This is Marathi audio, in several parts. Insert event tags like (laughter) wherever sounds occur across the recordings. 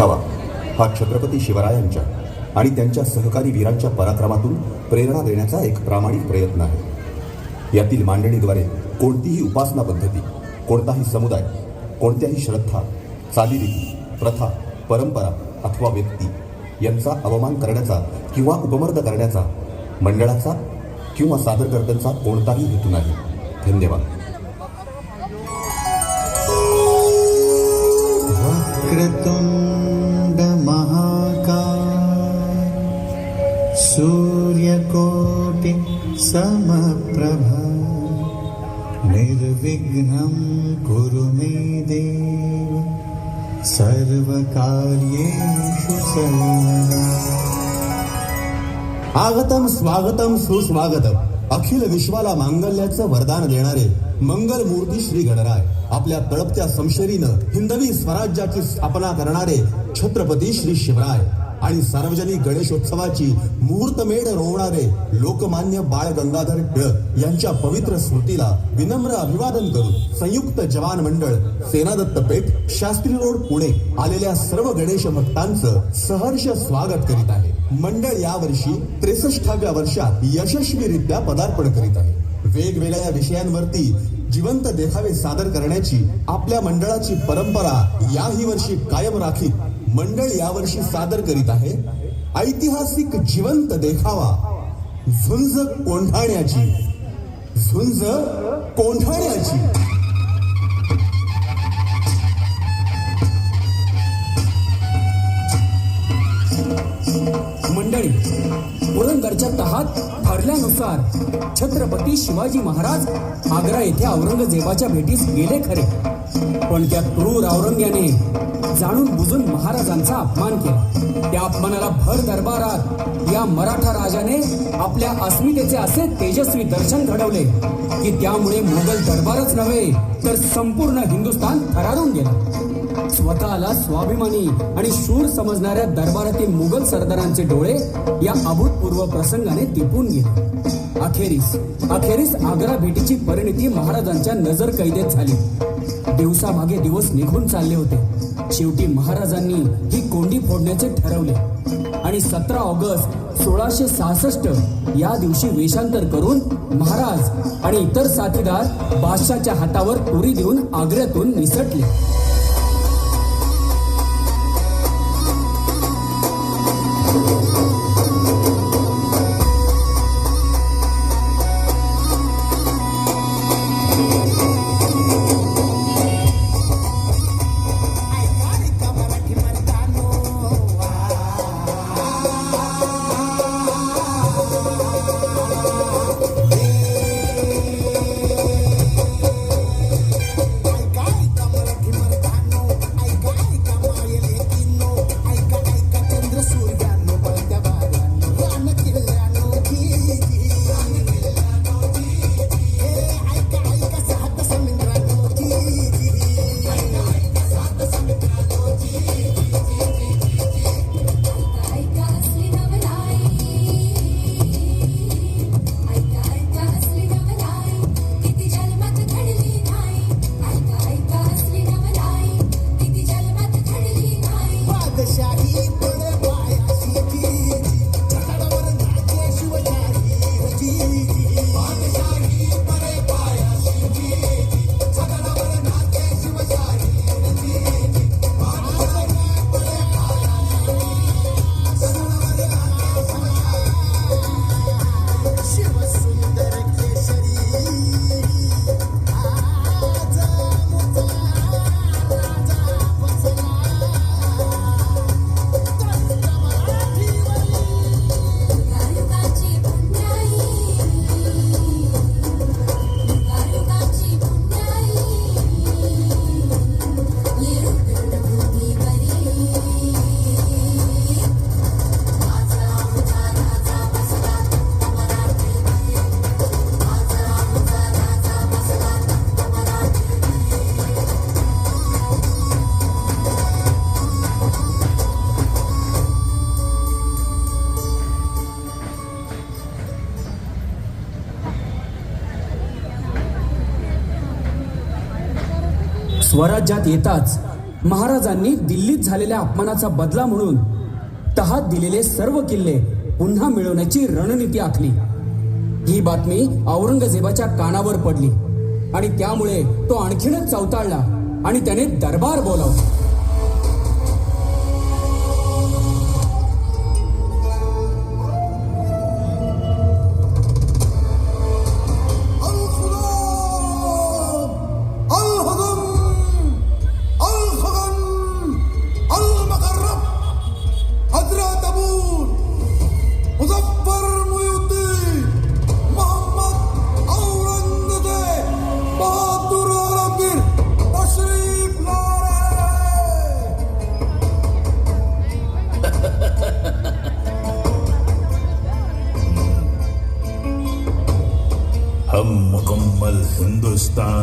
हवा. हा छत्रपती शिवरायांच्या आणि त्यांच्या सहकारी वीरांच्या पराक्रमातून प्रेरणा देण्याचा एक प्रामाणिक प्रयत्न आहे. यातील मांडणीद्वारे कोणतीही उपासना पद्धती कोणताही समुदाय कोणत्याही श्रद्धा चालीरीती प्रथा परंपरा अथवा व्यक्ती यांचा अवमान करण्याचा किंवा उपमर्द करण्याचा मंडळाचा किंवा सादरकर्त्यांचा कोणताही हेतू नाही. धन्यवाद. वक्रतुण्ड समप्रभा। निर्विघ्नं कुरु मे देव। सर्वकार्येषु आगतम स्वागतम सुस्वागतम। अखिल विश्वाला मांगल्याचं वरदान देणारे मंगल मूर्ती श्री गणराय आपल्या तळपत्या संशरीनं हिंदवी स्वराज्याची स्थापना करणारे छत्रपती श्री शिवराय। आणि सार्वजनिक गणेशोत्सवाची मुहूर्तमेढ रोवणारे लोकमान्य बाळ गंगाधर टिळक यांच्या पवित्र स्मृतीला विनम्र अभिवादन करून संयुक्त जवान मंडळ सेनादत्त पेठ शास्त्री रोड पुणे आलेल्या सर्व गणेश भक्तांचं सहर्ष स्वागत करीत आहे. मंडळ यावर्षी त्रेसष्टाव्या वर्षात यशस्वीरित्या पदार्पण करीत आहे. वेगवेगळ्या या विषयांवरती जिवंत देखावे सादर करण्याची आपल्या मंडळाची परंपरा याही वर्षी कायम राखीत मंडळ यावर्षी सादर करीत आहे. ऐतिहासिक जिवंत देखावा. झुंज कोंढाण्याची. झुंज कोंढाण्याची. मंडळी पुरंदरच्या तहात ठरल्यानुसार छत्रपती शिवाजी महाराज आग्रा येथे औरंगजेबाच्या भेटीस गेले खरे. पण त्या क्रूर औरंग्याने जाणून बुजून महाराजांचा अपमान केला. त्या अपमानाला भर दरबारात या मराठा राजाने आपल्या अस्मितेचे असे तेजस्वी दर्शन घडवले की त्यामुळे मुघल दरबारच नव्हे तर संपूर्ण हिंदुस्थान थरारून गेला. स्वतःला स्वाभिमानी आणि शूर समजणाऱ्या दरबारातील मुघल सरदारांचे डोळे या अभूतपूर्व प्रसंगाने तिपून गेले. अखेरीस अखेरीस आग्रा भेटीची परिणिती महाराजांच्या नजर कैदेत झाली. दिवसामागे दिवस निघून चालले होते. शेवटी महाराजांनी ही कोंडी फोडण्याचे ठरवले. आणि सतरा ऑगस्ट सोळाशे सहासष्ट या दिवशी वेषांतर करून महाराज आणि इतर साथीदार बादशाच्या हातावर उरी देऊन आग्र्यातून निसटले. स्वराज्यात येताच महाराजांनी दिल्लीत झालेल्या अपमानाचा बदला म्हणून तहात दिलेले सर्व किल्ले पुन्हा मिळवण्याची रणनीती आखली. ही बातमी औरंगजेबाच्या कानावर पडली आणि त्यामुळे तो आणखीनच चवताळला आणि त्याने दरबार बोलावला.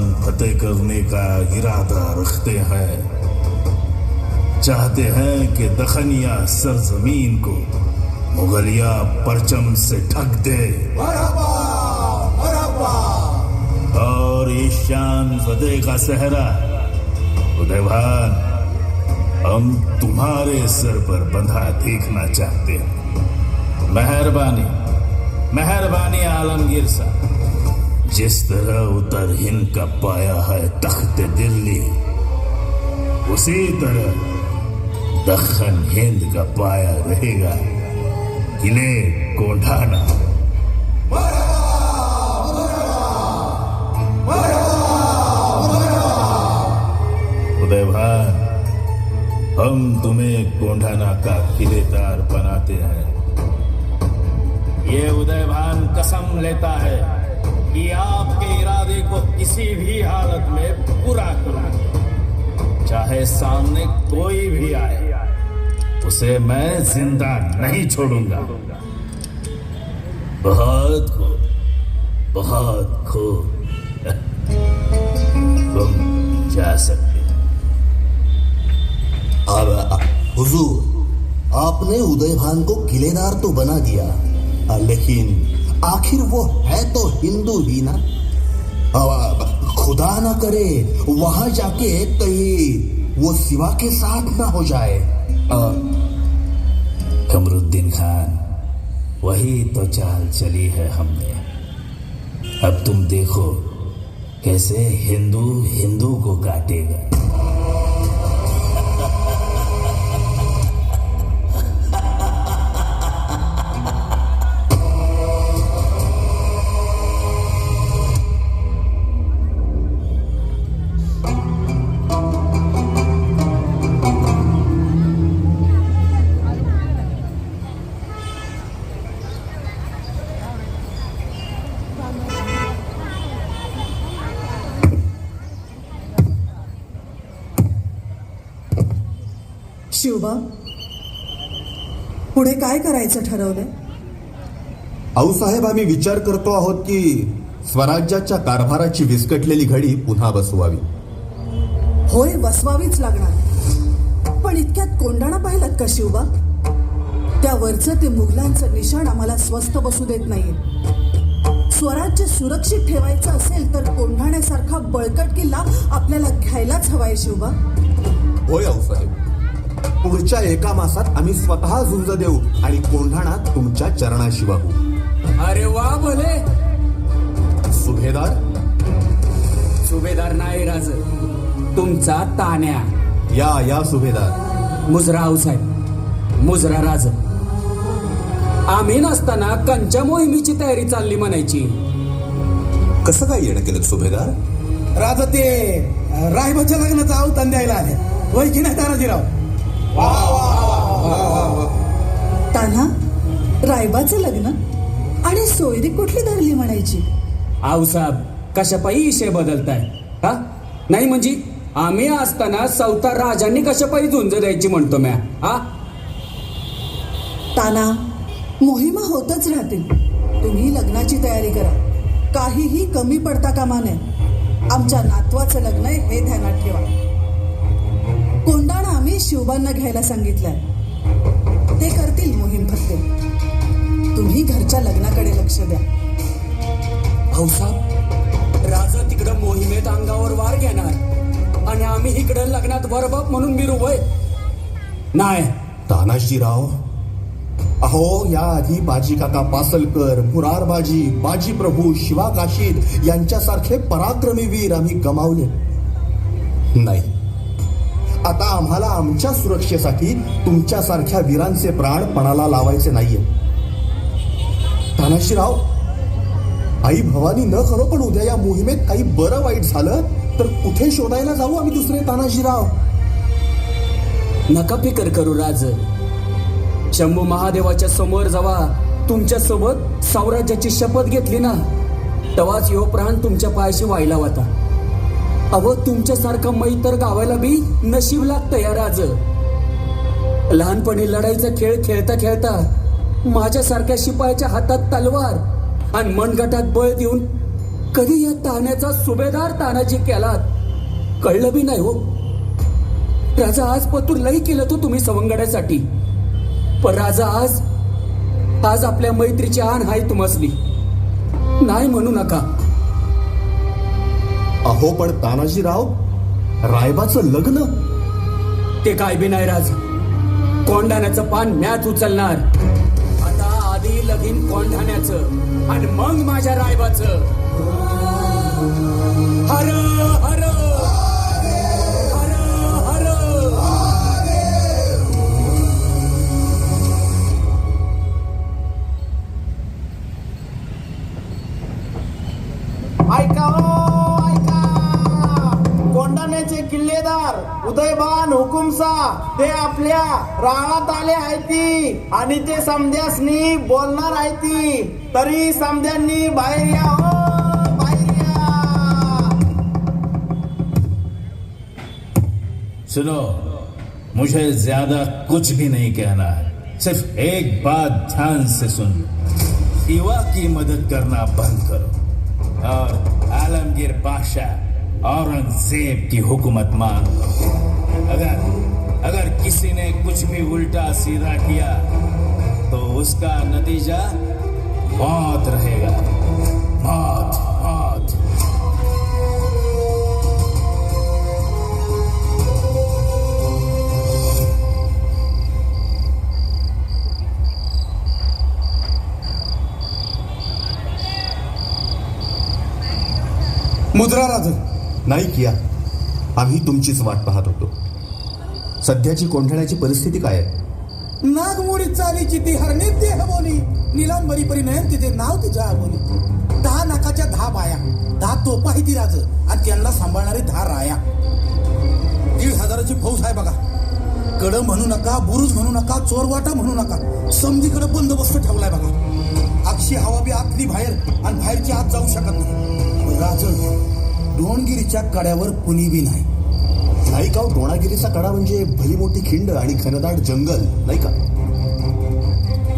हिंदुस्तान फतेह करने का इरादा रखते हैं। चाहते हैं कि दखनिया सरजमीन को मुगलिया परचम से ढक दे। और ये शान फतेह का सहरा उदयभान हम तुम्हारे सर पर बंधा देखना चाहते हैं। मेहरबानी मेहरबानी आलमगीर साहब। जिस तरह उतर हिंद का पाया है तख्त दिल्ली, उसी तरह दखन हिंद का पाया रहेगा किले कोंढाना। उदय भान हम तुम्हें कोंढाना का किलेदार बनाते हैं। ये उदयभान कसम लेता है। कि आपके इरादे को किसी भी हालत में पूरा करूँगा चाहे सामने कोई भी आए, उसे मैं ज़िंदा नहीं छोड़ूँगा। बहुत खूब बहुत खूब। (laughs) तुम जा सकते अब, हुजूर, आपने उदय भान को किलेदार तो बना दिया, लेकिन आखिर वो है तो हिंदू ही ना? खुदा ना करे, वहाँ जाके कहीं वो सिवा के साथ ना हो जाए। कमरुद्दीन खान, वही तो चाल चली है हमने। अब तुम देखो, कैसे हिंदू हिंदू को काटेगा। शिवबा पुढे काय करायचं ठरवलंय? आऊसाहेब आम्ही विचार करतो आहोत की स्वराज्याच्या कारभाराची विस्कटलेली घडी पुन्हा बसवावी. होय बसवावीच लागणार. पण इतक्यात कोंडाणा पाहिलात का शिवबा? त्या वरचं ते मुघलांचं निशाण आम्हाला स्वस्त बसू देत नाहीये. स्वराज्य सुरक्षित ठेवायचं असेल तर कोंढाण्यासारखा बळकट किल्ला आपल्याला घ्यायलाच हवाय शिवबा. होय आऊसाहेब पुढच्या एका मासात आम्ही स्वतः झुंज देऊ आणि कोंढाणा तुमच्या चरणाशी वाहू अरे वा भले. सुभेदार? सुभेदार नाही राज. तुमचा तान्या या या सुभेदार. मुजरा आऊसाहेब मुजरा राज. आम्ही नसताना कंच्या मोहिमेची तयारी चालली म्हणायची. कसं काय येणं केलं सुभेदार? राजा ते रायबाच्या लग्नाचा अवतान द्यायला आले. वय की नाही तानाजीराव? तान्हा रायबाचं लग्न आणि सोयरी कुठली धरली म्हणायची? आऊसाहेब कशापायी विषय बदलताय? हा? नाही म्हणजे आम्ही असताना सौतार राजांनी कशापायी झुंज द्यायची म्हणतो म्या? हा? ताना मोहिमा होतच राहतील. तुम्ही लग्नाची तयारी करा. काहीही कमी पडता कामा नये. आमच्या नातवाचं लग्न आहे हे ध्यानात ठेवा. कोंडाणा आम्ही शिवबांना घ्यायला सांगितलंय. ते करतील मोहीम फक्त तुम्ही घरच्या लग्नाकडे लक्ष द्या. भाऊसाहेब राजा तिकडं मोहिमेत अंगावर वार घेणार आणि आम्ही इकडे लग्नात बरबाप म्हणून मिरू वय नाही तानाजीराव. अहो या आधी बाजी काका पासलकर मुरार बाजी बाजी प्रभू शिवा काशीद यांच्यासारखे पराक्रमी वीर आम्ही गमावले. नाही आता आम्हाला आमच्या सुरक्षेसाठी तुमच्यासारख्या वीरांचे प्राण पणाला लावायचे नाहीये. तानाशीराव आई भवानी न खरो पण उद्या या मोहिमेत काही बरं वाईट झालं तर कुठे शोधायला जाऊ आम्ही दुसरे तानाजीराव? नका फिकर करू राज. शंभू महादेवाच्या समोर जावा. तुमच्यासोबत साम्राज्याची शपथ घेतली ना. तवाच यो प्राण तुमच्या पायाशी व्हायला होता. अव तुमच्यासारखं मै तर गावायला बी नशीब लागतं या राज. लहानपणी लढाईचा खेळ खेळता खेळता माझ्यासारख्या शिपायाच्या हातात तलवार आणि मनगटात बळ देऊन कधी या ताण्याचा सुभेदार तानाजी केलात? कळलं बी नाही हो. राजा आज पतूर लई केलं तो तुम्ही सवंगड्यासाठी. पण राजा आज आज आपल्या मैत्रीची आण हाय तुमसली नाही म्हणू नका. अहो पण तानाजीराव रायबाचं लग्न? ते काय बी नाही राज. कोंढाण्याचं पान मॅच उचलणार. आता आधी लगीन कोंढाण्याचं आणि मग माझ्या रायबाचं. हर हर हर हर. ऐका हो. कोंढाण्याचे उदयबान हुकुमसा ते आपल्या राहत आले आहेत आणि ते समध्यासनी बोलणार आहेत तरी समध्यांनी बाहेर या हो बाहेर या. सुनो मुझे ज्यादा कुछ भी नहीं कहना है। सिर्फ एक बात ध्यान से सुन युवा की मदद करना बंद करो। और आलमगीर बादशाह औरंगज़ेब की हुकूमत मान लो अगर अगर किसी ने कुछ भी उल्टा सीधा किया तो उसका नतीजा मौत रहेगा। मौत मौत। मुद्रा राज नाही किया आम्ही तुमचीच वाट पाहत होतो. सध्याची कोंढाण्याची परिस्थिती काय आहे? नागमोडी चालीची ती हरणी ती हवोनी निलांबरी परी नयन तिचे नाव तिच्या हवोनी दहा नाकाच्या दहा बाया दहा तोपा आहे ती राज आणि त्यांना सांभाळणारी दहा राया. दीड हजाराची फौज आहे बघा. कड म्हणू नका बुरुज म्हणू नका चोरवाटा म्हणू नका. समजीकडे बंदोबस्त ठेवलाय बघा. अक्षी हवा बी आतली बाहेर आणि बाहेरची आत जाऊ शकत नाही. राज डोणगिरीच्या कड्यावर कुणी बी नाही. नाही का हो, द्रोणागिरीचा कडा म्हणजे भली मोठी खिंड आणि घनदाट जंगल नाही का?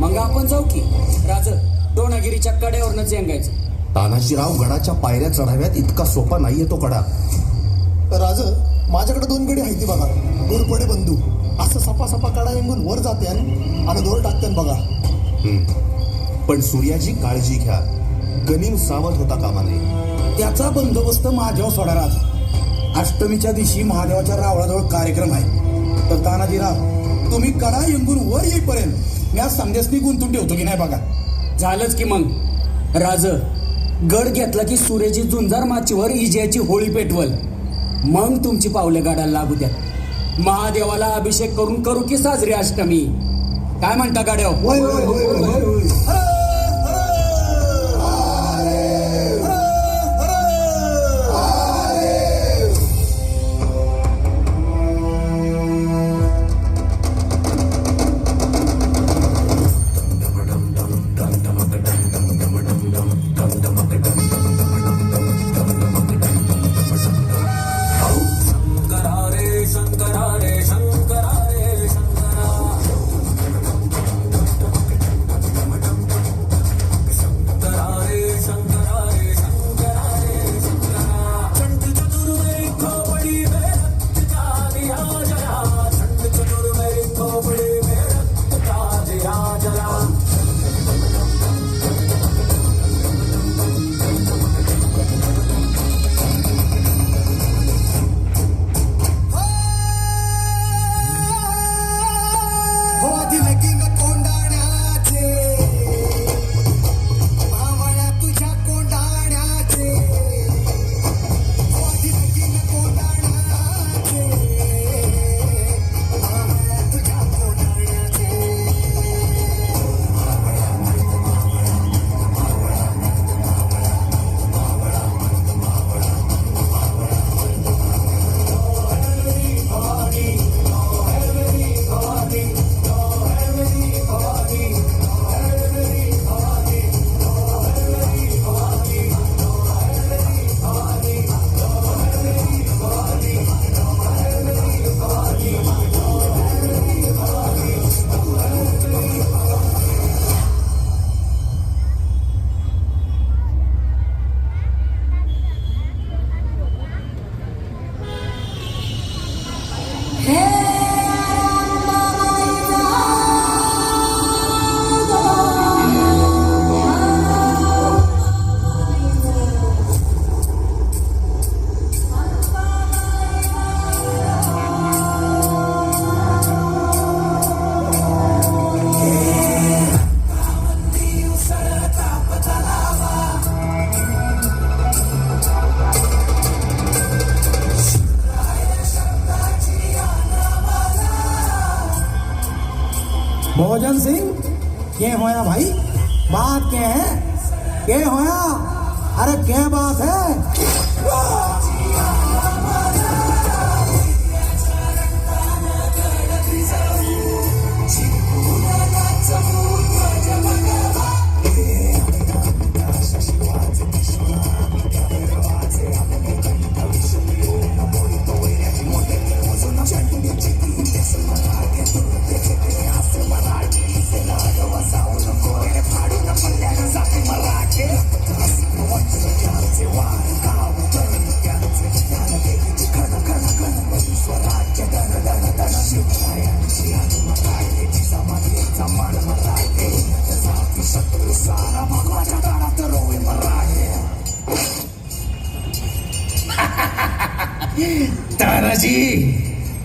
मग आपण जाऊ की. राज दोनागिरीच्या कड्यावरनच येंगायचं तानाजीराव गडाच्या पायऱ्या चढाव्यात इतका सोपा नाहीये तो कडा. राज माझ्याकडे दोन गडी आहेत ती बघा. दोरपडे बंधू. असं सपा सपा कडा येऊन वर जाते आणि दोर टाकते बघा. पण सूर्याची काळजी घ्या. गनिम सावध होता कामा नये. त्याचा बंदोबस्त महादेव सोडा राज अष्टमीच्या दिवशी महादेवाच्या रावळाजवळ कार्यक्रम आहे. तर तानाजीराव तुम्ही कडा यंगून वर येईपर्यंत. मी आज संदेशनी गुंतून ठेवतो की नाही बघा. झालंच की मग. राज गड घेतला की सूर्याची झुंजार माचीवर इजयाची होळी पेटवल. मग तुमची पावले गाडायला लागू द्या. महादेवाला अभिषेक करून करू की साजरी अष्टमी? काय म्हणता गाड्या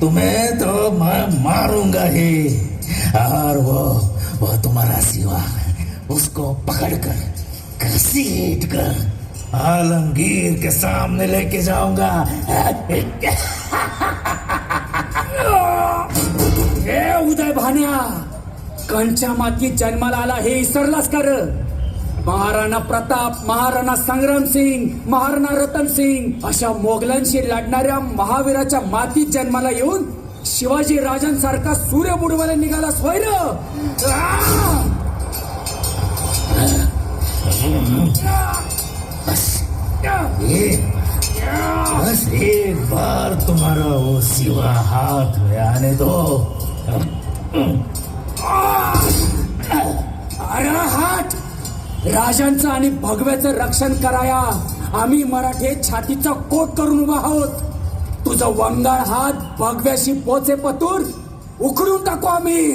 तुम्हें तो मैं, मारूँगा ही। और वो वो तुम्हारा सिवा, उसको पकड़कर घसीट कर आलमगीर के सामने लेके जाऊँगा। (laughs) उदय भान्या कंच्या मातीत जन्माला आला हे इसरलास कर महाराणा प्रताप महाराणा संग्राम सिंग महाराणा रतन सिंग अशा मोगलांशी लढणाऱ्या महावीराच्या मातीत जन्माला येऊन शिवाजी राजांसारखा सूर्य बुडवायला निघाला स्वैर! ये बस एक बार तुम्हारा वो सिवा हाथ में आने दो अरे हाट! राजांचं आणि भगव्याचं रक्षण कराया. आम्ही मराठे छातीचा कोट करून उभा आहोत. तुझं वंगाळ हात भगव्याशी पोचे पतूर उखडून टाकू आम्ही.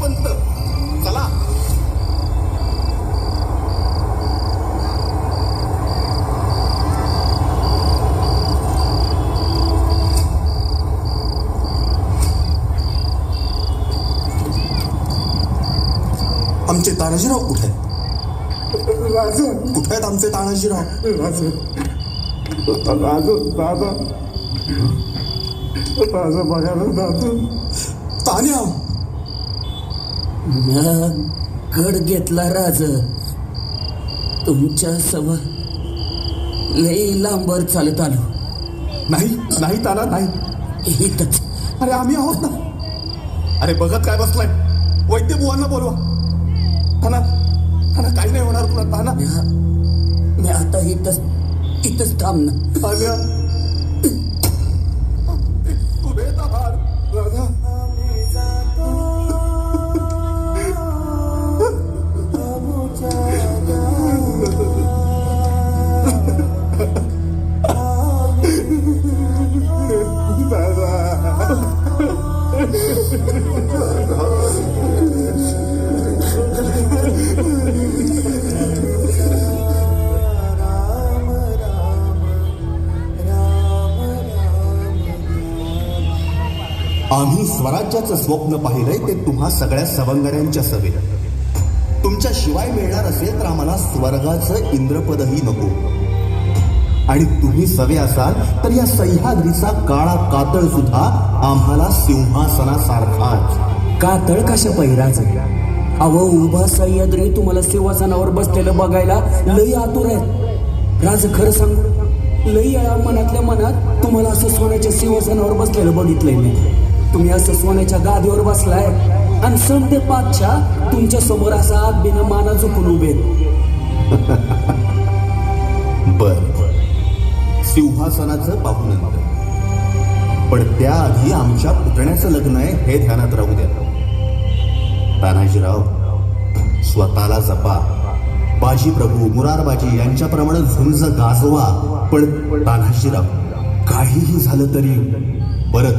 पंत चला. आमचे तानाजीराव कुठे? कुठे आहेत आमचे तानाजीराव? दादा. दादा बघायला दादा तान्या. गड घेतला राज. तुमच्यासमोर लई लांबर चालत आलो. नाही नाही ताना नाही. इथंच. अरे आम्ही आहोत ना. अरे बघत काय बसलाय? वैद्य बुवांना बोलवा. ताना ताना काही नाही होणार तुला ताना. मी आता इथंच इथंच थांबणार. आम्ही स्वराज्याचं स्वप्न पाहिलंय ते तुम्हा सगळ्या सवंगड्यांच्या सभेत तुमच्या शिवाय मिळणार असेल तर आम्हाला स्वर्गाचं इंद्रपदही नको. आणि तुम्ही सवे असाल तर या सह्याद्रीचा काळा कातळ सुद्धा आम्हाला सिंहासनासारखाच कातळ कशा पहिराच अव उभा सह्याद्री तुम्हाला सिंहासनावर बसलेलं बघायला लई आतुर आहेत राज खरं सांगू लई मनातल्या मनात तुम्हाला असं सोन्याच्या सिंहासनावर बसलेलं बघितलंय मी. तुम्ही असं सोन्याच्या गादीवर बसलाय आणि सण ते पाचच्या तुमच्यासमोर असा आत बिना माना झुकून उभे (laughs) बर. सिंहासनाचं पाहू नंतर पण त्याआधी आमच्या पुतण्याचं लग्न आहे हे ध्यानात राहू द्या. तानाजीराव स्वतःला जपा. बाजी प्रभू मुरारबाजी यांच्याप्रमाणे झुंज गाजवा. पण तानाजीराव काहीही झालं तरी परत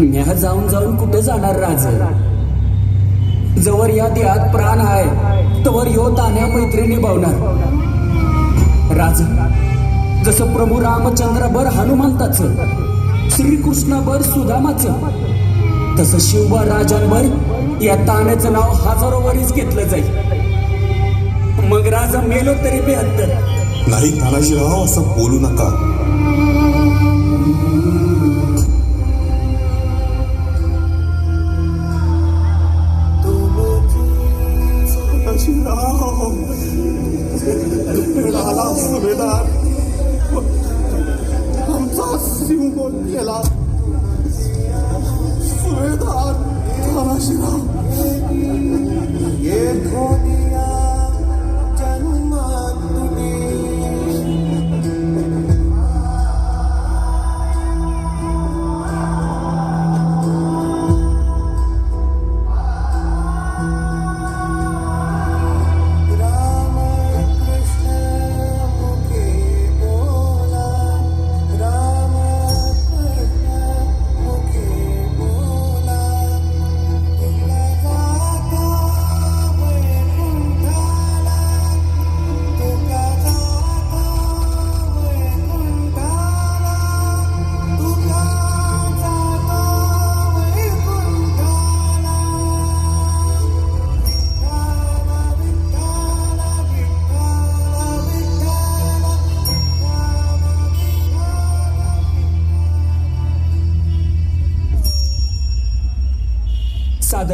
न्या जाऊन जाऊन कुठे जाणार राज? जवर या देहात प्राण आहे. तवर यो तान्या मैत्रिणी बावणार. राज जसं प्रभू रामचंद्र बर हनुमंताच श्रीकृष्ण बर तसं शिवबा राजांवर या ताण्याचं नाव हजारो वरीच घेतलं जाईल. मग राजा मेलो तरी बेहत्तर. नाही तानाजीराव असं बोलू नका.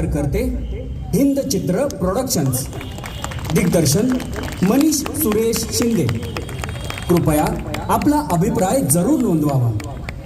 तयार करते. हिंद चित्र प्रोडक्शन्स दिग्दर्शन मनीष सुरेश शिंदे. कृपया आपला अभिप्राय जरूर नोंदवावा.